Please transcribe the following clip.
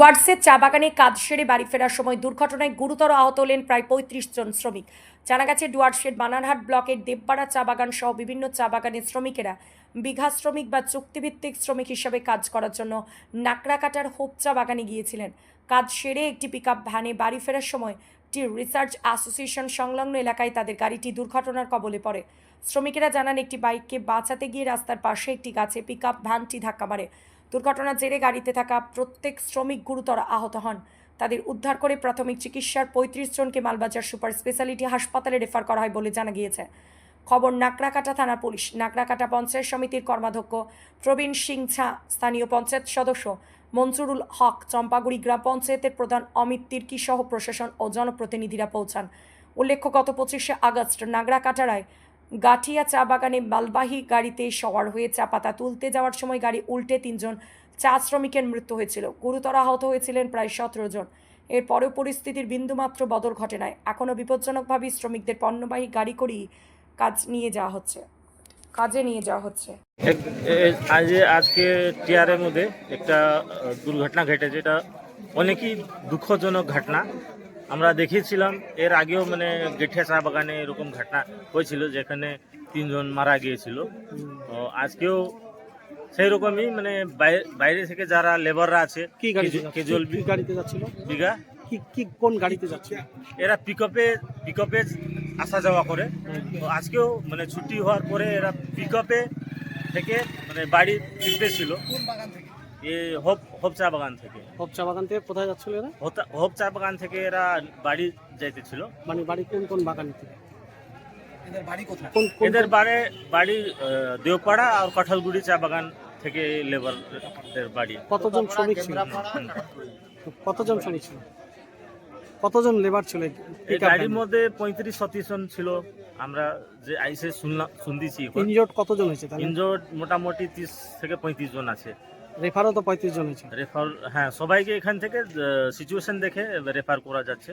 ওয়ার্ডসের চা বাগানে কাজ সেরে বাড়ি ফেরার সময় দুর্ঘটনায় গুরুতর আহত হলেন প্রায় পঁয়ত্রিশ জন শ্রমিক। জানা গেছে, ডুয়ার্সের বানারহাট ব্লকের দেবপাড়া চা বাগান সহ বিভিন্ন চা বাগানের শ্রমিকেরা বিঘা শ্রমিক বা চুক্তিভিত্তিক শ্রমিক হিসাবে কাজ করার জন্য নাকড়াকাটার হোপ চা বাগানে গিয়েছিলেন। কাজ সেরে একটি পিকআপ ভ্যানে বাড়ি ফেরার সময় টি রিসার্চ অ্যাসোসিয়েশন সংলগ্ন এলাকায় তাদের গাড়িটি দুর্ঘটনার কবলে পড়ে। শ্রমিকেরা জানান, একটি বাইককে বাঁচাতে গিয়ে রাস্তার পাশে একটি গাছে পিকআপ ভ্যানটি ধাক্কা মারে। দুর্ঘটনার জেরে গাড়িতে থাকা প্রত্যেক শ্রমিক গুরুতর আহত হন। তাদের উদ্ধার করে প্রাথমিক চিকিৎসার পঁয়ত্রিশ জনকে মালবাজার সুপার স্পেশালিটি হাসপাতালে রেফার করা হয় বলে জানা গিয়েছে। খবর নাকড়াকাটা থানা পুলিশ। নাকড়াকাটা পঞ্চায়েত সমিতির কর্মাধ্যক্ষ প্রবীণ সিং ঝা, স্থানীয় পঞ্চায়েত সদস্য মনসুরুল হক, চম্পাগুড়ি গ্রাম পঞ্চায়েতের প্রধান অমিত তির্কি সহ প্রশাসন ও জনপ্রতিনিধিরা পৌঁছান। উল্লেখ্য, গত পঁচিশে আগস্ট নাগরাকাটারায় গাঠিয়া চা বাগানে মালবাহী গাড়িতে সওয়ার হয়ে চা পাতা তুলতে যাওয়ার সময় গাড়ি উল্টে তিনজন চা শ্রমিকের মৃত্যু হয়েছিল। গুরুতর আহত হয়েছিলেন প্রায় সতেরো জন। এরপরেও পরিস্থিতির বিন্দুমাত্র বদল ঘটে নাই। এখনও বিপজ্জনকভাবেই শ্রমিকদের পণ্যবাহী গাড়ি করেই কাজ নিয়ে যাওয়া হচ্ছে। কাজে নিয়ে যাওয়া হচ্ছে। আজ, আজকে টিয়ারের মধ্যে একটা দুর্ঘটনা ঘটেছে। এটা অনেকই দুঃখজনক ঘটনা। আমরা দেখিয়েছিলাম এর আগেও মানে গেঠিয়া চা বাগানে এরকম ঘটনা হয়েছিল যেখানে তিনজন মারা গিয়েছিল। তো আজকেও সেই রকমই মানে বাই- বাইরে থেকে যারা লেবাররা আছে কি গাড়িতে কেজু- কেজুয়াল কি গাড়িতে যাচ্ছিল? বিঘা? কি কি কোন গাড়িতে যাচ্ছিল? এরা পিকআপে পিকআপে আসা যাওয়া করে। তো আজকেও মানে ছুটি হওয়ার পরে এরা পিকআপে থেকে মানে বাড়ি ফিরতেছিল। এ হোপ হোপ চা বাগান থেকে। সব চা বাগান থেকে কোথায় যাচ্ছিল এরা? হোপ চা বাগান থেকে এরা বাড়ি যাইতেছিল। মানে বাড়ি কোন কোন বাগান থেকে? এদের বাড়ি বাড়ি? দেওপাড়া আর কাঁঠালগুড়ি চা বাগান থেকে লেবারদের বাড়ি। কতজন শ্রমিক ছিল? কতজন শ্রমিক ছিল? কতজন লেবার ছিল এই এই গাড়ির মধ্যে পঁয়ত্রিশ ছত্রিশ জন ছিল। আমরা যে আইসে শুনলাম শুনতেছি ইনজিওর্ড কতজন হয়েছে ইনজোর্ড মোটামুটি তিরিশ থেকে পঁয়ত্রিশ জন আছে। রেফারও তো পঁয়ত্রিশ জন হয়েছে। রেফার হ্যাঁ সবাইকে এখান থেকে সিচুয়েশন দেখে রেফার করা যাচ্ছে।